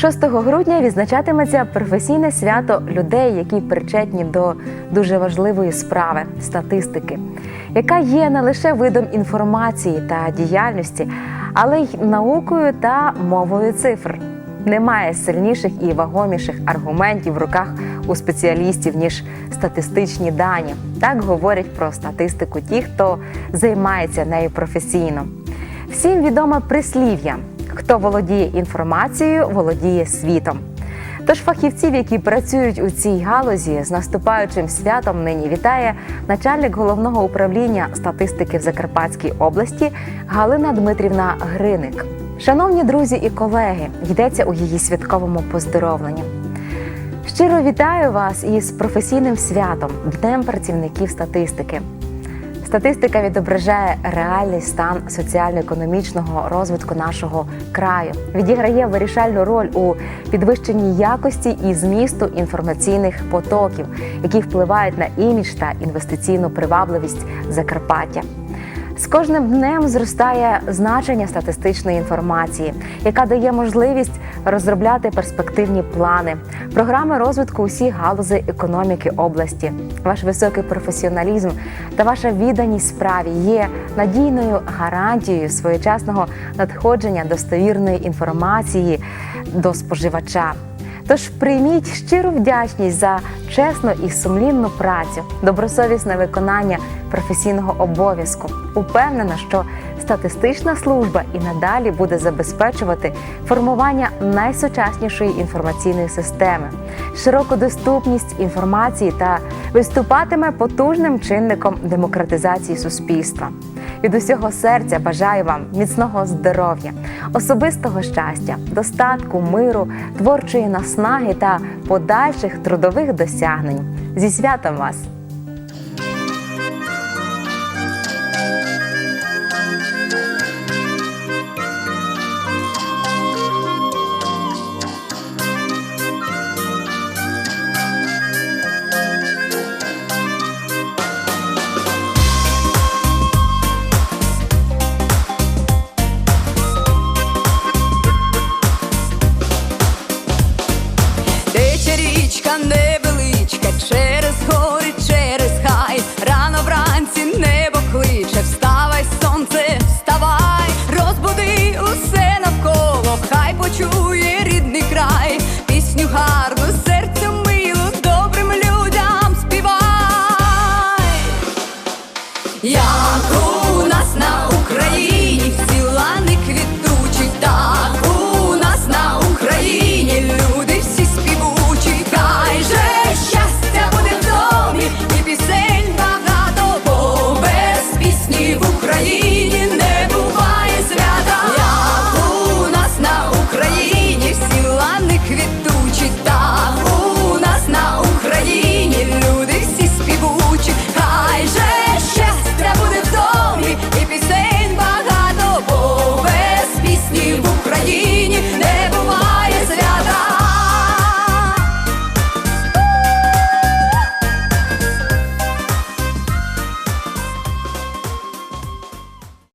6 грудня відзначатиметься професійне свято людей, які причетні до дуже важливої справи статистики, яка є не лише видом інформації та діяльності, але й наукою та мовою цифр. Немає сильніших і вагоміших аргументів в руках у спеціалістів ніж статистичні дані. Так говорять про статистику ті, хто займається нею професійно. Всім відоме прислів'я: хто володіє інформацією, володіє світом. Тож фахівців, які працюють у цій галузі, з наступаючим святом нині вітає начальник головного управління статистики в Закарпатській області Галина Дмитрівна Гриник. Шановні друзі і колеги, йдеться у її святковому поздоровленні. Щиро вітаю вас із професійним святом, Днем працівників статистики. Статистика відображає реальний стан соціально-економічного розвитку нашого краю, відіграє вирішальну роль у підвищенні якості і змісту інформаційних потоків, які впливають на імідж та інвестиційну привабливість Закарпаття. З кожним днем зростає значення статистичної інформації, яка дає можливість розробляти перспективні плани, програми розвитку усіх галузей економіки області. Ваш високий професіоналізм та ваша відданість справі є надійною гарантією своєчасного надходження достовірної інформації до споживача. Тож прийміть щиру вдячність за чесну і сумлінну працю, добросовісне виконання професійного обов'язку. Упевнена, що статистична служба і надалі буде забезпечувати формування найсучаснішої інформаційної системи, широку доступність інформації та виступатиме потужним чинником демократизації суспільства. Від усього серця бажаю вам міцного здоров'я, особистого щастя, достатку, миру, творчої наснаги та подальших трудових досягнень. Зі святом вас! Річка невеличка, через гори, через хай. Рано вранці небо кличе, вставай, сонце, вставай, розбуди усе навколо, хай почує рідний край, пісню гарну, серцю милу, добрим людям співай. Як